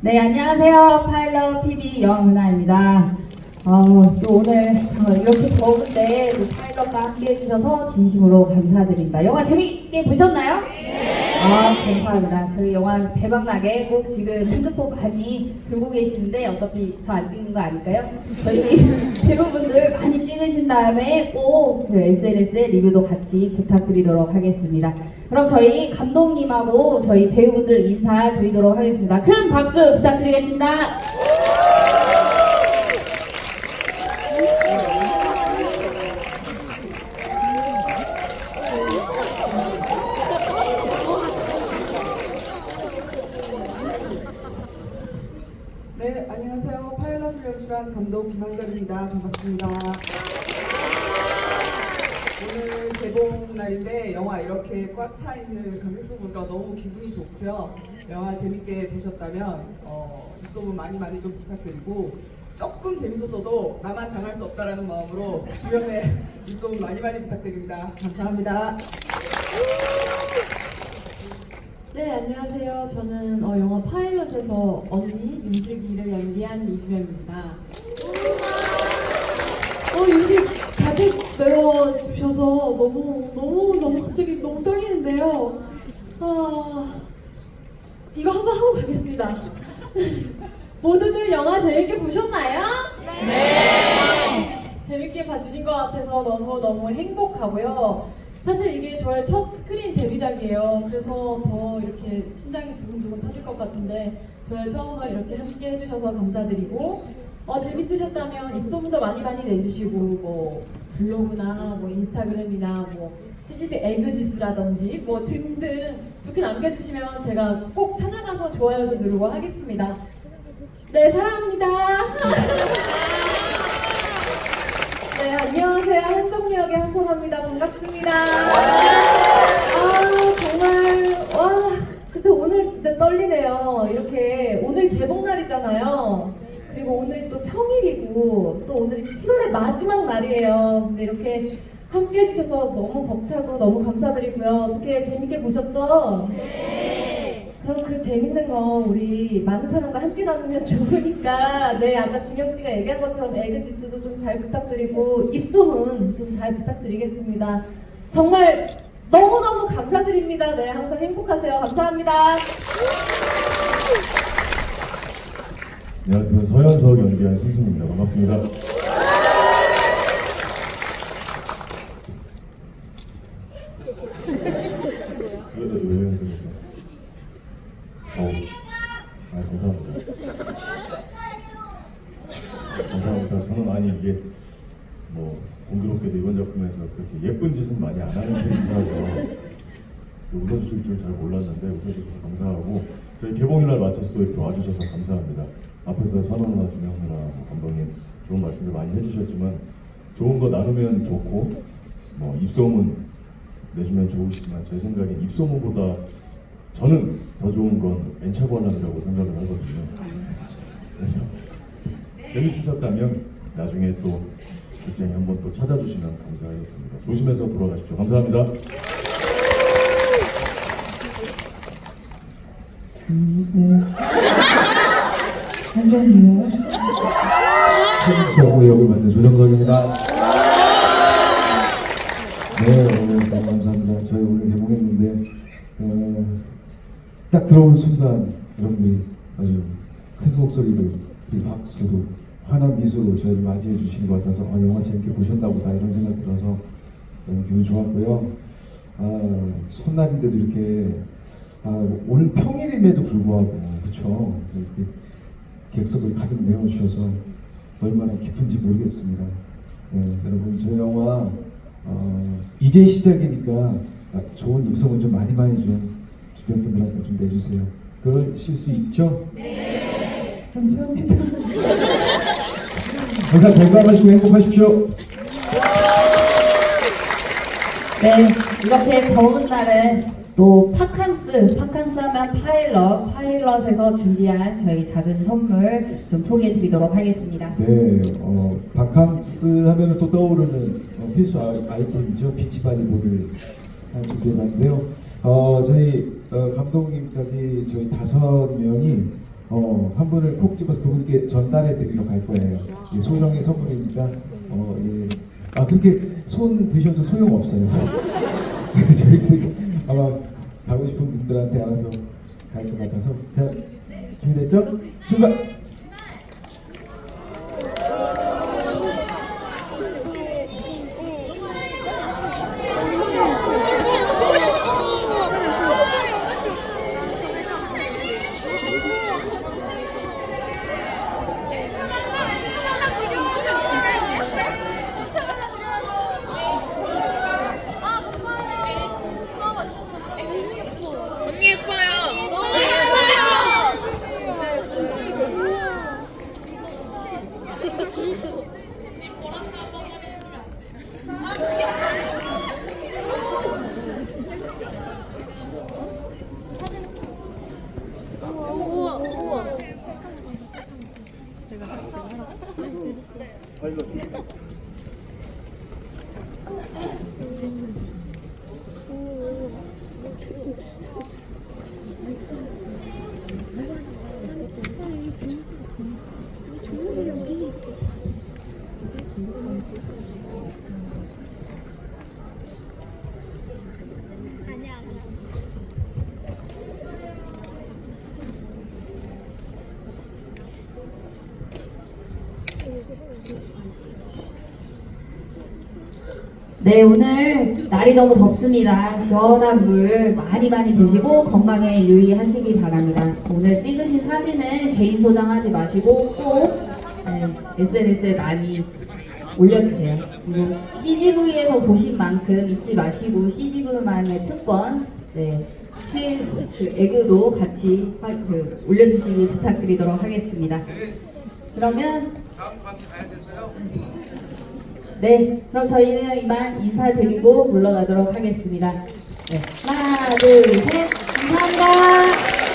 네, 안녕하세요. 파일럿 PD 영은아입니다. 어, 또 오늘 어, 이렇게 더운데 또 파일럿과 함께 해주셔서 진심으로 감사드립니다. 영화 재밌게 보셨나요? 네. 아, 감사합니다. 저희 영화 대박나게 꼭 지금 핸드폰 많이 들고 계시는데 어차피 저 안 찍는 거 아닐까요? 저희 배우분들 많이 찍으신 다음에 꼭 그 SNS에 리뷰도 같이 부탁드리도록 하겠습니다. 그럼 저희 감독님하고 저희 배우분들 인사드리도록 하겠습니다. 큰 박수 부탁드리겠습니다. 네, 안녕하세요. 연출한 감독 김한결입니다. 반갑습니다. 오늘 개봉 날인데 영화 이렇게 꽉 차 있는 관객석 보니까 너무 기분이 좋고요. 영화 재밌게 보셨다면 어, 입소문 많이 많이 좀 부탁드리고 조금 재밌었어도 나만 당할 수 없다라는 마음으로 주변에 입소문 많이 많이 부탁드립니다. 감사합니다. 네, 안녕하세요. 저는 어, 영화 파일럿에서 언니 윤슬기를 연기한 이주명입니다. 어, 이렇게 가득 메워주셔서 너무, 너무, 너무 갑자기 너무 떨리는데요. 아, 이거 한번 하고 가겠습니다. 모두들 영화 재밌게 보셨나요? 네! 재밌게 봐주신 것 같아서 너무너무 행복하고요. 사실 이게 저의 첫 스크린 데뷔작이에요. 그래서 더 이렇게 심장이 두근두근 터질 것 같은데 저의 처음을 이렇게 함께 해주셔서 감사드리고 어, 재밌으셨다면 입소문도 많이 많이 내주시고 뭐 블로그나 뭐 인스타그램이나 뭐 CGV 에그지수라든지 뭐 등등 좋게 남겨주시면 제가 꼭 찾아가서 좋아요 좀 누르고 하겠습니다. 네 사랑합니다. 네, 안녕하세요. 한정역의 한선아입니다. 반갑습니다. 아, 정말, 와, 근데 오늘 진짜 떨리네요. 이렇게, 오늘 개봉날이잖아요. 그리고 오늘 또 평일이고, 또 오늘이 7월의 마지막 날이에요. 근데 이렇게 함께 해주셔서 너무 벅차고 너무 감사드리고요. 어떻게 재밌게 보셨죠? 그럼 그 재밌는 거 우리 많은 사람과 함께 나누면 좋으니까 네 아까 준영 씨가 얘기한 것처럼 에그 지수도 좀 잘 부탁드리고 입소문 좀 잘 부탁드리겠습니다. 정말 너무 너무 감사드립니다. 네 항상 행복하세요. 감사합니다. 안녕하세요. 서현석 연기한 신승입니다. 반갑습니다. 어, 아 감사합니다. 감사합니다. 저는 아니 이게 뭐 공교롭게도 이번 작품에서 그렇게 예쁜 짓은 많이 안 하는 편이라서 웃어주실 줄 잘 몰랐는데 웃어주셔서 감사하고 저희 개봉일날 맞춰서 또 이렇게 와주셔서 감사합니다. 앞에서 선언나 준영 누나 감독님 좋은 말씀들 많이 해주셨지만 좋은 거 나누면 좋고 뭐 입소문 내주면 좋으시지만 제 생각엔 입소문보다 저는 더 좋은 건 엔차 관람이라고 생각을 하거든요. 그래서 재밌으셨다면 나중에 또 극장에 한번 또 찾아주시면 감사하겠습니다. 조심해서 돌아가십시오. 감사합니다. 한정이요. 저 역을 맡은 조정석입니다. 네, 오늘 너무 감사합니다. 저희 오늘 개봉했는데 어, 딱 들어온 순간 여러분들이 아주 큰 목소리로 그리고 박수로 환한 미소로 저희를 맞이해 주시는 것 같아서 아, 영화 재밌게 보셨나 보다 이런 생각 들어서 너무 기분 좋았고요. 아, 첫날인데도 이렇게 아, 오늘 평일임에도 불구하고 그렇죠. 이렇게 객석을 가득 메워주셔서 얼마나 기쁜지 모르겠습니다. 네, 여러분 저 영화 어, 이제 시작이니까 아, 좋은 입소문 좀 많이 많이 좀 주변 분들한테 좀 내주세요. 그러실 수 있죠? 네. 감사합니다. 항상 건강하시고 행복하십시오. 네, 이렇게 더운 날에 또 파캉스, 파캉스 하면 파일럿, 파일럿에서 준비한 저희 작은 선물 좀 소개해 드리도록 하겠습니다. 네, 어, 바캉스 하면은 또 떠오르는 어, 필수 아- 아이템이죠. 비치바디볼을 준비해봤는데요. 어, 저희 어, 감독님까지 저희 다섯 명이 어, 한 분을 콕 집어서 그분께 전달해 드리러 갈 거예요. 예, 소정의 선물이니까 어, 예. 아 그렇게 손 드셔도 소용 없어요. 저희들이 아마 가고 싶은 분들한테 알아서 갈 것 같아서 자 준비됐죠? 출발. 네, 오늘 날이 너무 덥습니다. 시원한 물 많이 많이 드시고 건강에 유의하시기 바랍니다. 오늘 찍으신 사진은 개인 소장하지 마시고 꼭 네, SNS에 많이 올려주세요. 그리고 CGV에서 보신 만큼 잊지 마시고 CGV만의 특권, 네, 실, 그 애교도 같이 화- 그, 올려주시기 부탁드리도록 하겠습니다. 그러면 네, 그럼 저희는 이만 인사드리고 물러나도록 하겠습니다. 네, 하나, 둘, 셋, 감사합니다.